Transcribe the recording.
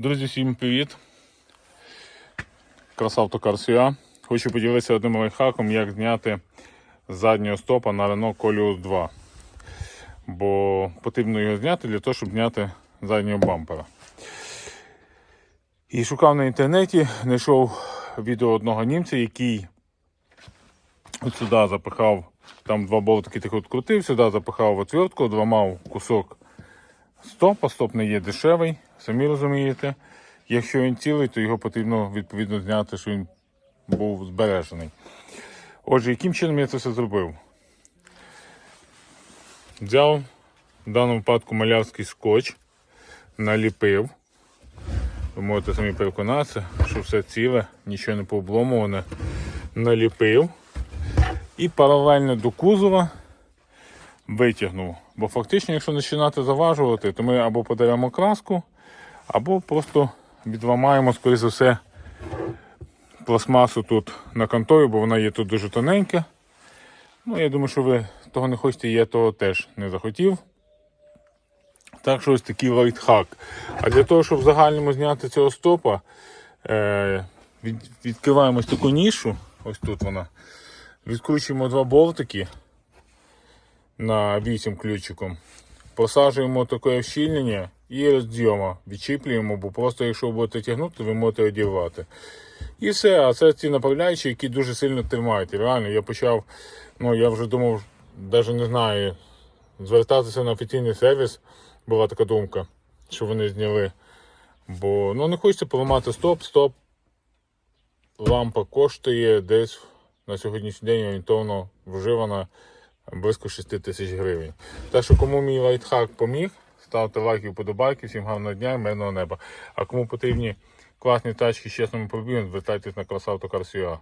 Друзі, всім привіт! Красавто Сіа. Хочу поділитися одним лайфхаком, як зняти заднього стопа на Renault Koleos 2. Бо потрібно його зняти для того, щоб зняти заднього бампера. І шукав на інтернеті, знайшов відео одного німця, який от сюди запихав, там два болтики тих відкрутив, сюди запихав отвертку, одламав кусок стопа. Стоп не є дешевий, самі розумієте. Якщо він цілий, то його потрібно відповідно зняти, щоб він був збережений. Отже, яким чином я це все зробив? Взяв в даному випадку малярський скотч, наліпив. Ви можете самі переконатися, що все ціле, нічого не пообломуване. Наліпив і паралельно до кузова витягнув. Бо фактично, якщо починати заважувати, то ми або подаємо краску, або просто відламаємо, скоріше за все, пластмасу тут на контові, бо вона є тут дуже тоненька. Ну, я думаю, що ви того не хочете, я того теж не захотів. Так що ось такий лайтхак. А для того, щоб в загальному зняти цього стопа, е, відкриваємо ось таку нішу, ось тут вона. Відкручуємо два болтики на 8 ключиком. Посаджуємо таке вщільнення і роздіємо, відчіплюємо, бо просто якщо будете тягнути, ви можете одірвати. І все, а це ці направляючі, які дуже сильно тримають. Реально, я почав, ну я вже думав, навіть не знаю, звертатися на офіційний сервіс, була така думка, що вони зняли. Бо ну, не хочеться поламати стоп, стоп. Лампа коштує десь на сьогоднішній день орієнтовно вживана близько 6 тисяч гривень. Так що кому мій лайтхак поміг, ставте лайки, вподобайки, всім гарного дня і мирного неба. А кому потрібні класні тачки з чесними пробігом, звертайтесь на красавто Карсіа.